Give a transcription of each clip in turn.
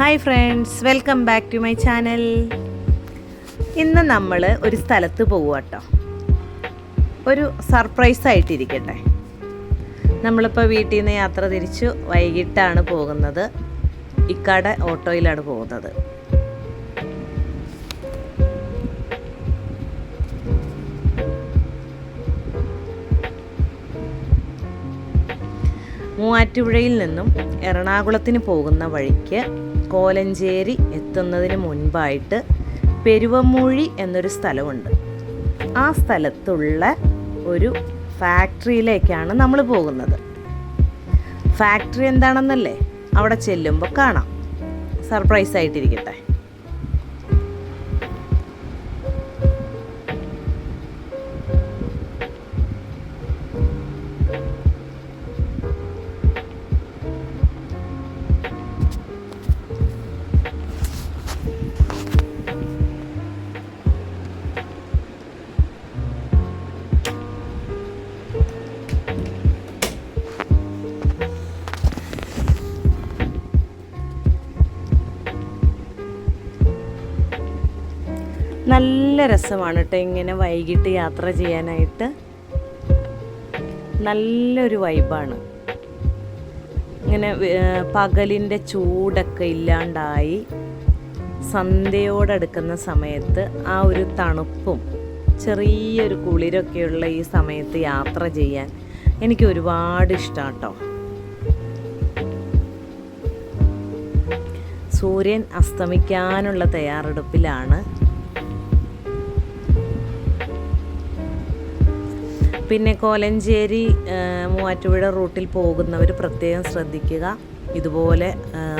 Hi friends welcome back to my channel ഇന്ന് നമ്മൾ ഒരു സ്ഥലത്ത് പോകുക കേട്ടോ ഒരു സർപ്രൈസ് ആയിട്ടിരിക്കട്ടെ. നമ്മളിപ്പോൾ വീട്ടിൽ നിന്ന് യാത്ര തിരിച്ചു വൈകിട്ടാണ് പോകുന്നത്. ഇക്കാടെ ഓട്ടോയിലാണ് പോകുന്നത്. മൂവാറ്റുപുഴയിൽ നിന്നും എറണാകുളത്തിന് പോകുന്ന വഴിക്ക് കോലഞ്ചേരി എത്തുന്നതിന് മുൻപായിട്ട് പെരുവമൂഴി എന്നൊരു സ്ഥലമുണ്ട്. ആ സ്ഥലത്തുള്ള ഒരു ഫാക്ടറിയിലേക്കാണ് നമ്മൾ പോകുന്നത്. ഫാക്ടറി എന്താണെന്നല്ലേ? അവിടെ ചെല്ലുമ്പോൾ കാണാം. സർപ്രൈസ് ആയിട്ടിരിക്കട്ടെ നല്ല രസമാണ് കേട്ടോ ഇങ്ങനെ വൈകിട്ട് യാത്ര ചെയ്യാനായിട്ട്. നല്ലൊരു വൈബാണ്. ഇങ്ങനെ പകലിന്റെ ചൂടൊക്കെ ഇല്ലാണ്ടായി സന്ധ്യയോടടുക്കുന്ന സമയത്ത് ആ ഒരു തണുപ്പും ചെറിയൊരു കുളിരൊക്കെയുള്ള ഈ സമയത്ത് യാത്ര ചെയ്യാൻ എനിക്ക് ഒരുപാട് ഇഷ്ടമാണ് കേട്ടോ സൂര്യൻ അസ്തമിക്കാനുള്ള തയ്യാറെടുപ്പിലാണ് പിന്നെ കോലഞ്ചേരി മൂവാറ്റുപുഴ റൂട്ടിൽ പോകുന്നവർ പ്രത്യേകം ശ്രദ്ധിക്കുക. ഇതുപോലെ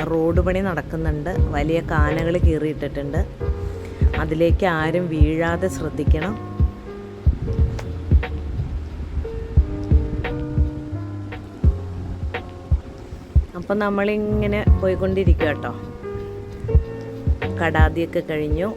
റോഡ് പണി നടക്കുന്നുണ്ട്. വലിയ കാനകൾ കീറിയിട്ടിട്ടുണ്ട്. അതിലേക്ക് ആരും വീഴാതെ ശ്രദ്ധിക്കണം. അപ്പം നമ്മളിങ്ങനെ പോയിക്കൊണ്ടിരിക്കുക കേട്ടോ കടാതിയൊക്കെ കഴിഞ്ഞു.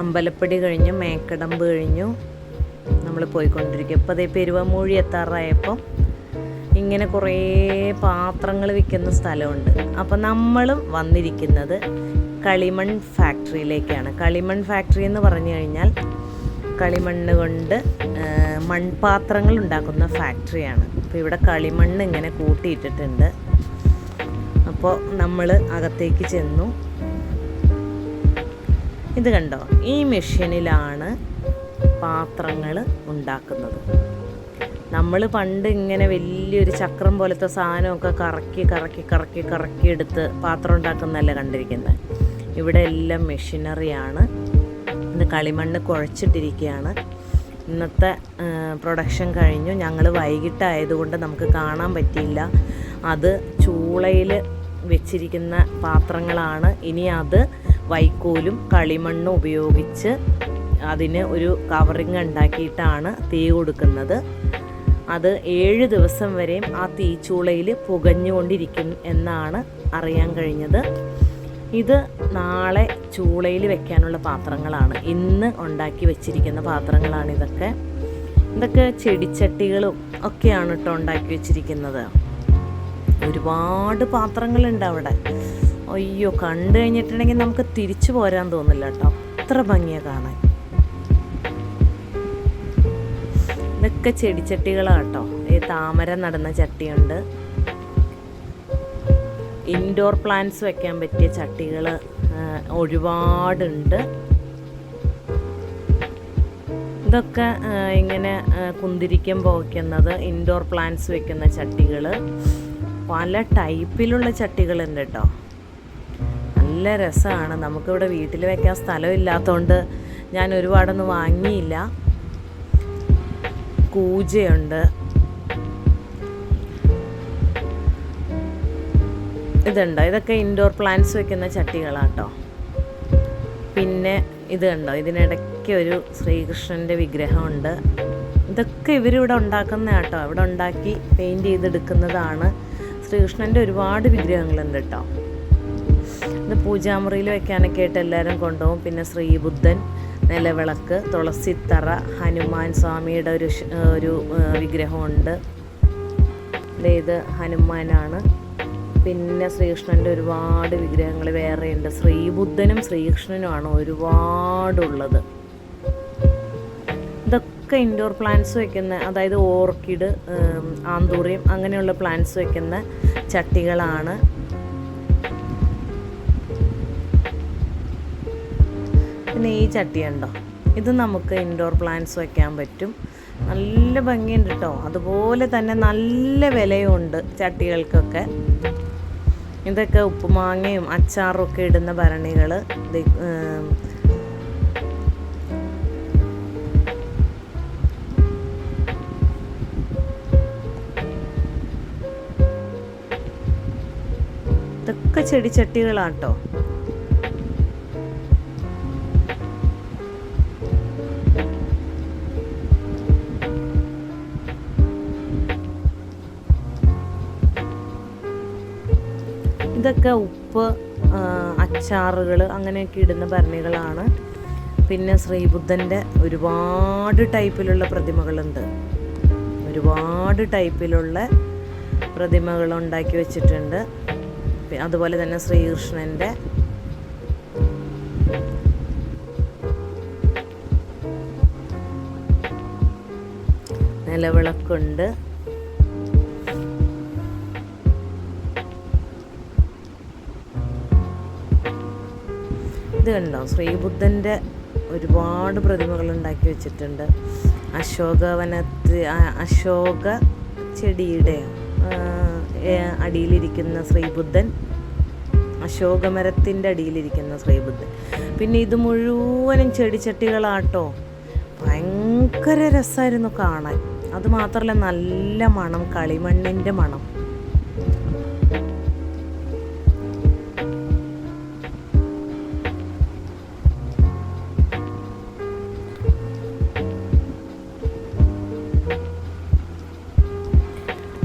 അമ്പലപ്പടി കഴിഞ്ഞു മേക്കടമ്പ് കഴിഞ്ഞു. നമ്മൾ പോയിക്കൊണ്ടിരിക്കും. ഇപ്പോൾ അതേ പെരുവമൂഴി എത്താറായപ്പം ഇങ്ങനെ കുറേ പാത്രങ്ങൾ വിൽക്കുന്ന സ്ഥലമുണ്ട്. അപ്പോൾ നമ്മളും വന്നിരിക്കുന്നത് കളിമൺ ഫാക്ടറിയിലേക്കാണ്. കളിമൺ ഫാക്ടറി എന്ന് പറഞ്ഞു കഴിഞ്ഞാൽ കളിമണ്ണ് കൊണ്ട് മൺപാത്രങ്ങൾ ഉണ്ടാക്കുന്ന ഫാക്ടറിയാണ്. അപ്പോൾ ഇവിടെ കളിമണ്ണ് ഇങ്ങനെ കൂട്ടിയിട്ടിട്ടുണ്ട്. അപ്പോൾ നമ്മൾ അകത്തേക്ക് ചെന്നു. ഇത് കണ്ടോ? ഈ മെഷീനിലാണ് പാത്രങ്ങൾ ഉണ്ടാക്കുന്നത്. നമ്മൾ പണ്ട് ഇങ്ങനെ വലിയൊരു ചക്രം പോലത്തെ സാധനമൊക്കെ കറക്കി കറക്കി കറക്കി കറക്കി എടുത്ത് പാത്രം ഉണ്ടാക്കുന്നതല്ല കണ്ടിരിക്കുന്നത് ഇവിടെ എല്ലാം മെഷീനറിയാണ്. ഇന്ന് കളിമണ്ണ് കുഴച്ചിട്ടിരിക്കുകയാണ്. ഇന്നത്തെ പ്രൊഡക്ഷൻ കഴിഞ്ഞു. ഞങ്ങൾ വൈകിട്ടായതുകൊണ്ട് നമുക്ക് കാണാൻ പറ്റിയില്ല. അത് ചൂളയിൽ വെച്ചിരിക്കുന്ന പാത്രങ്ങളാണ്. ഇനി അത് വൈക്കോലും കളിമണ്ണും ഉപയോഗിച്ച് അതിന് ഒരു കവറിങ് ഉണ്ടാക്കിയിട്ടാണ് തീ കൊടുക്കുന്നത്. അത് ഏഴ് ദിവസം വരെയും ആ തീച്ചൂളയിൽ പുകഞ്ഞുകൊണ്ടിരിക്കും എന്നാണ് അറിയാൻ കഴിഞ്ഞത്. ഇത് നാളെ ചൂളയിൽ വെക്കാനുള്ള പാത്രങ്ങളാണ്. ഇന്ന് ഉണ്ടാക്കി വെച്ചിരിക്കുന്ന പാത്രങ്ങളാണ് ഇതൊക്കെ. ഇതൊക്കെ ചെടിച്ചട്ടികളും ഒക്കെയാണ് കേട്ടോ ഉണ്ടാക്കി വെച്ചിരിക്കുന്നത്. ഒരുപാട് പാത്രങ്ങളുണ്ട് അവിടെ. അയ്യോ കണ്ടു കഴിഞ്ഞിട്ടുണ്ടെങ്കിൽ നമുക്ക് തിരിച്ചു പോരാൻ തോന്നില്ല കേട്ടോ. അത്ര ഭംഗിയാണ് കാണാൻ. ഇതൊക്കെ ചെടിച്ചട്ടികളാണ് കേട്ടോ. ഈ താമര നടന്ന ചട്ടിയുണ്ട്. ഇൻഡോർ പ്ലാന്റ്സ് വെക്കാൻ പറ്റിയ ചട്ടികൾ ഒരുപാടുണ്ട്. ഇതൊക്കെ ഇങ്ങനെ കുന്തിരിക്കം പോക്കുന്നത് ഇൻഡോർ പ്ലാന്റ്സ് വെക്കുന്ന ചട്ടികൾ പല ടൈപ്പിലുള്ള ചട്ടികളുണ്ട് കേട്ടോ. നല്ല രസമാണ് നമുക്കിവിടെ വീട്ടിൽ വെക്കാൻ സ്ഥലം ഇല്ലാത്തതുകൊണ്ട് ഞാൻ ഒരുപാടൊന്നും വാങ്ങിയില്ല. കൂജയുണ്ട്. ഇതുണ്ടോ? ഇതൊക്കെ ഇൻഡോർ പ്ലാന്റ്സ് വെക്കുന്ന ചട്ടികളാട്ടോ. പിന്നെ ഇത് കണ്ടോ ഇതിനിടയ്ക്ക് ഒരു ശ്രീകൃഷ്ണന്റെ വിഗ്രഹമുണ്ട്. ഇതൊക്കെ ഇവരിവിടെ ഉണ്ടാക്കുന്ന കേട്ടോ ഇവിടെ ഉണ്ടാക്കി പെയിന്റ് ചെയ്തെടുക്കുന്നതാണ്. ശ്രീകൃഷ്ണന്റെ ഒരുപാട് വിഗ്രഹങ്ങളുണ്ട് കേട്ടോ ഇത് പൂജാമുറിയിൽ വെക്കാനൊക്കെ ആയിട്ട് എല്ലാവരും കൊണ്ടുപോകും. പിന്നെ ശ്രീബുദ്ധൻ നിലവിളക്ക് തുളസിത്തറ ഹനുമാൻ സ്വാമിയുടെ ഒരു ഒരു വിഗ്രഹമുണ്ട്. ഇത് ഹനുമാനാണ്. പിന്നെ ശ്രീകൃഷ്ണന്റെ ഒരുപാട് വിഗ്രഹങ്ങൾ വേറെയുണ്ട്. ശ്രീബുദ്ധനും ശ്രീകൃഷ്ണനുമാണ് ഒരുപാടുള്ളത്. ഇതൊക്കെ ഇൻഡോർ പ്ലാന്റ്സ് വെക്കുന്ന അതായത് ഓർക്കിഡ് ആന്തൂറിയം അങ്ങനെയുള്ള പ്ലാന്റ്സ് വെക്കുന്ന ചട്ടികളാണ്. പിന്നെ ഈ ചട്ടി ഉണ്ടോ ഇത് നമുക്ക് ഇൻഡോർ പ്ലാന്റ്സ് വെക്കാൻ പറ്റും. നല്ല ഭംഗിയുണ്ട് കേട്ടോ അതുപോലെ തന്നെ നല്ല വിലയുണ്ട് ചട്ടികൾക്കൊക്കെ. ഇതൊക്കെ ഉപ്പുമാങ്ങയും അച്ചാറും ഒക്കെ ഇടുന്ന ഭരണികൾ ഇതൊക്കെ ചെടിച്ചട്ടികളാട്ടോ ഇതൊക്കെ ഉപ്പ് അച്ചാറുകൾ അങ്ങനെയൊക്കെ ഇടുന്ന ഭരണികളാണ്. പിന്നെ ശ്രീബുദ്ധന്റെ ഒരുപാട് ടൈപ്പിലുള്ള പ്രതിമകളുണ്ട്. ഒരുപാട് ടൈപ്പിലുള്ള പ്രതിമകൾ ഉണ്ടാക്കി വെച്ചിട്ടുണ്ട്. അതുപോലെ തന്നെ ശ്രീകൃഷ്ണന്റെ നിലവിളക്കുണ്ട്. ഇത് കണ്ടോ? ശ്രീബുദ്ധന്റെ ഒരുപാട് പ്രതിമകൾ ഉണ്ടാക്കി വെച്ചിട്ടുണ്ട്. അശോകവനത്ത് ആ- അശോക ചെടിയുടെ അടിയിലിരിക്കുന്ന ശ്രീബുദ്ധൻ അശോകമരത്തിന്റെ അടിയിലിരിക്കുന്ന ശ്രീബുദ്ധൻ. പിന്നെ ഇത് മുഴുവനും ചെടിച്ചട്ടികളാട്ടോ. ഭയങ്കര രസമായിരുന്നു കാണാൻ. അത് മാത്രമല്ല നല്ല മണം കളിമണ്ണിന്റെ മണം.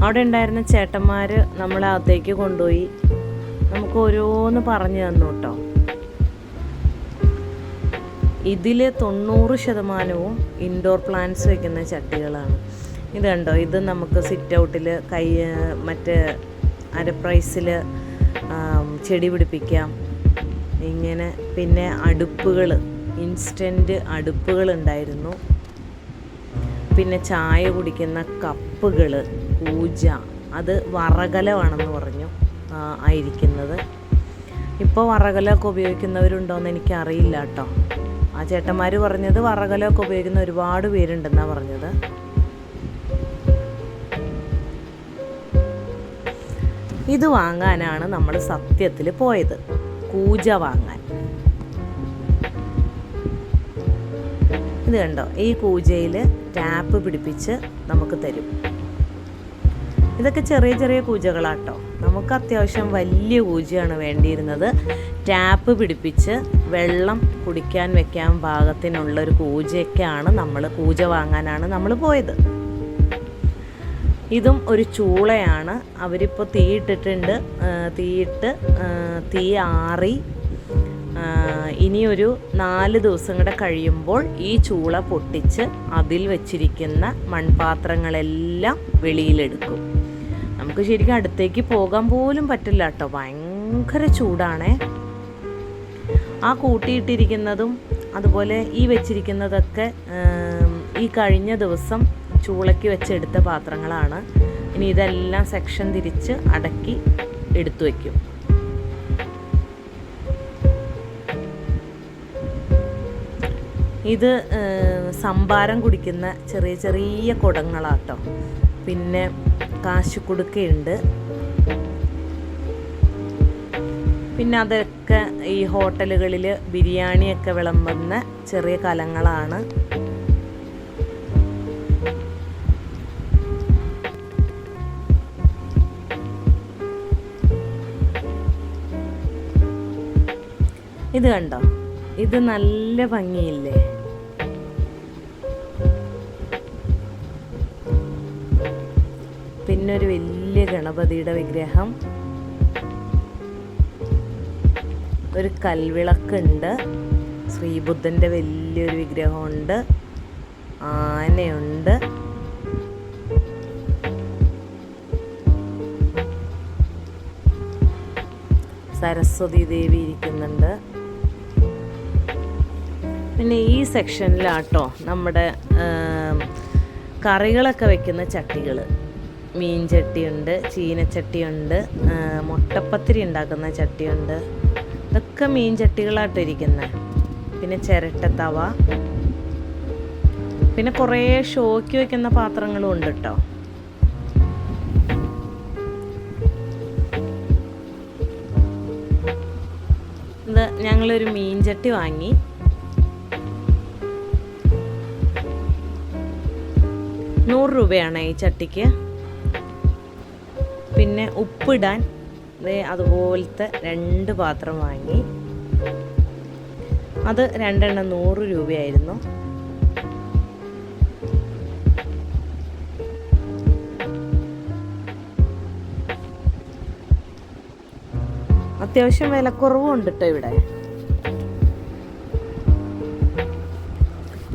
അവിടെ ഉണ്ടായിരുന്ന ചേട്ടന്മാർ നമ്മളെ അകത്തേക്ക് കൊണ്ടുപോയി നമുക്ക് ഓരോന്ന് പറഞ്ഞു തന്നു കേട്ടോ. ഇതിൽ തൊണ്ണൂറ് ശതമാനവും ഇൻഡോർ പ്ലാന്റ്സ് വെക്കുന്ന ചട്ടികളാണ്. ഇത് കണ്ടോ? ഇത് നമുക്ക് സിറ്റ് ഔട്ടിൽ കൈ മറ്റേ അരപ്രൈസിൽ ചെടി പിടിപ്പിക്കാം. ഇങ്ങനെ പിന്നെ അടുപ്പുകൾ ഇൻസ്റ്റന്റ് അടുപ്പുകൾ ഉണ്ടായിരുന്നു. പിന്നെ ചായ കുടിക്കുന്ന കപ്പുകൾ പൂജ അത് വറകലമാണെന്ന് പറഞ്ഞു ആയിരിക്കുന്നത്. ഇപ്പോൾ വറകലമൊക്കെ ഉപയോഗിക്കുന്നവരുണ്ടോയെന്ന് എനിക്കറിയില്ല കേട്ടോ. ആ ചേട്ടന്മാർ പറഞ്ഞത് വറകലമൊക്കെ ഉപയോഗിക്കുന്ന ഒരുപാട് പേരുണ്ടെന്നാണ് പറഞ്ഞത്. ഇത് വാങ്ങാനാണ് നമ്മൾ സത്യത്തിൽ പോയത്. കൂജ വാങ്ങാൻ. ഇത് കണ്ടോ? ഈ കൂജയിൽ ടാപ്പ് പിടിപ്പിച്ച് നമുക്ക് തരും. ഇതൊക്കെ ചെറിയ ചെറിയ കൂജകളാട്ടോ. നമുക്ക് അത്യാവശ്യം വലിയ കൂജയാണ് വേണ്ടിയിരുന്നത്. ടാപ്പ് പിടിപ്പിച്ച് വെള്ളം കുടിക്കാൻ വെക്കാൻ പാകത്തിനുള്ള ഒരു കൂജയൊക്കെയാണ് നമ്മൾ കൂജ വാങ്ങാനാണ് നമ്മൾ പോയത്. ഇതും ഒരു ചൂളയാണ്. അവരിപ്പോൾ തീയിട്ടിട്ടുണ്ട് തീയിട്ട് തീ ആറി ഇനിയൊരു നാല് ദിവസം കൂടെ കഴിയുമ്പോൾ ഈ ചൂള പൊട്ടിച്ച് അതിൽ വെച്ചിരിക്കുന്ന മൺപാത്രങ്ങളെല്ലാം വെളിയിലെടുക്കും. നമുക്ക് ശരിക്കും അടുത്തേക്ക് പോകാൻ പോലും പറ്റില്ല കേട്ടോ. ഭയങ്കര ചൂടാണേ. ആ കൂട്ടിയിട്ടിരിക്കുന്നതും അതുപോലെ ഈ വെച്ചിരിക്കുന്നതൊക്കെ ഈ കഴിഞ്ഞ ദിവസം ചൂളയ്ക്ക് വെച്ചെടുത്ത പാത്രങ്ങളാണ്. ഇനി ഇതെല്ലാം സെക്ഷൻ തിരിച്ച് അടക്കി എടുത്തു വയ്ക്കും ഇത് സംഭാരം കുടിക്കുന്ന ചെറിയ ചെറിയ കുടങ്ങളാട്ടോ. പിന്നെ കാശുകുടുക്കയുണ്ട്. പിന്നെ അതൊക്കെ ഈ ഹോട്ടലുകളിൽ ബിരിയാണിയൊക്കെ വിളമ്പുന്ന ചെറിയ കലങ്ങളാണ്. ഇത് കണ്ടോ? ഇത് നല്ല ഭംഗിയില്ലേ? പിന്നെ ഒരു വലിയ ഗണപതിയുടെ വിഗ്രഹം. ഒരു കൽവിളക്കുണ്ട്. ശ്രീബുദ്ധന്റെ വലിയൊരു വിഗ്രഹമുണ്ട്. ആനയുണ്ട്. സരസ്വതി ദേവി ഇരിക്കുന്നുണ്ട്. പിന്നെ ഈ സെക്ഷനിലാട്ടോ നമ്മുടെ കറികളൊക്കെ വെക്കുന്ന ചട്ടികൾ മീൻ ചട്ടിയുണ്ട് ചീനച്ചട്ടിയുണ്ട് മുട്ടപ്പത്തിരി ഉണ്ടാക്കുന്ന ചട്ടിയുണ്ട്. ഇതൊക്കെ മീൻ ചട്ടികളാട്ടോ ഇരിക്കുന്നത് പിന്നെ ചിരട്ട തവ. പിന്നെ കുറേ ഷോക്ക് വയ്ക്കുന്ന പാത്രങ്ങളും ഉണ്ട് കേട്ടോ ഇത് ഞങ്ങളൊരു മീൻ ചട്ടി വാങ്ങി. നൂറ് രൂപയാണ് ഈ ചട്ടിക്ക്. പിന്നെ ഉപ്പിടാൻ അതുപോലത്തെ രണ്ട് പാത്രം വാങ്ങി. അത് രണ്ടെണ്ണം നൂറ് രൂപയായിരുന്നു. അത്യാവശ്യം വിലക്കുറവും ഉണ്ട് കേട്ടോ ഇവിടെ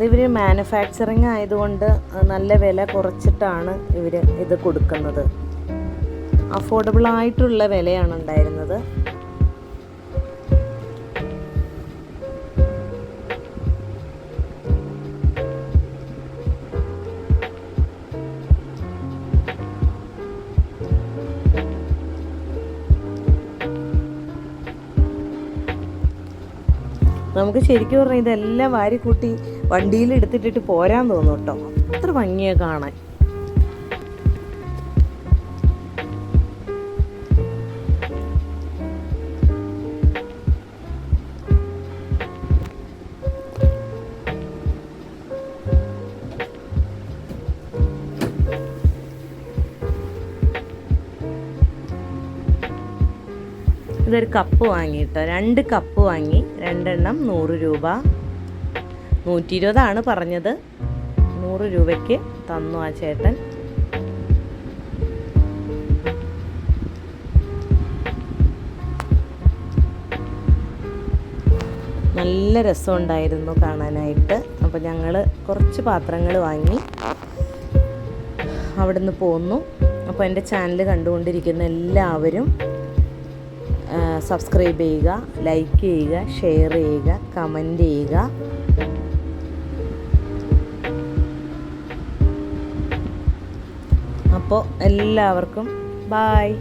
ഇവർ മാനുഫാക്ചറിങ് ആയതുകൊണ്ട് നല്ല വില കുറച്ചിട്ടാണ് ഇവർ ഇത് കൊടുക്കുന്നത്. അഫോർഡബിൾ ആയിട്ടുള്ള വിലയാണ് ഉണ്ടായിരുന്നത്. നമുക്ക് ശരിക്കും പറഞ്ഞാൽ ഇതെല്ലാം വാരിക്കൂട്ടി വണ്ടിയിൽ എടുത്തിട്ടിട്ട് പോരാൻ തോന്നും കേട്ടോ. അത്ര ഭംഗിയാണ് കാണാൻ. ഇതൊരു കപ്പ് വാങ്ങി കേട്ടോ രണ്ട് കപ്പ് വാങ്ങി. രണ്ടെണ്ണം നൂറ് രൂപ. നൂറ്റി ഇരുപതാണ് പറഞ്ഞത്. നൂറ് രൂപയ്ക്ക് തന്നു ആ ചേട്ടൻ. നല്ല രസമുണ്ടായിരുന്നു കാണാനായിട്ട്. അപ്പോൾ ഞങ്ങൾ കുറച്ച് പാത്രങ്ങൾ വാങ്ങി അവിടുന്ന് പോന്നു. അപ്പോൾ എന്റെ ചാനൽ കണ്ടുകൊണ്ടിരിക്കുന്ന എല്ലാവരും സബ്സ്ക്രൈബ് ചെയ്യുക ലൈക്ക് ചെയ്യുക ഷെയർ ചെയ്യുക കമന്റ് ചെയ്യുക. അപ്പോൾ എല്ലാവർക്കും ബായ്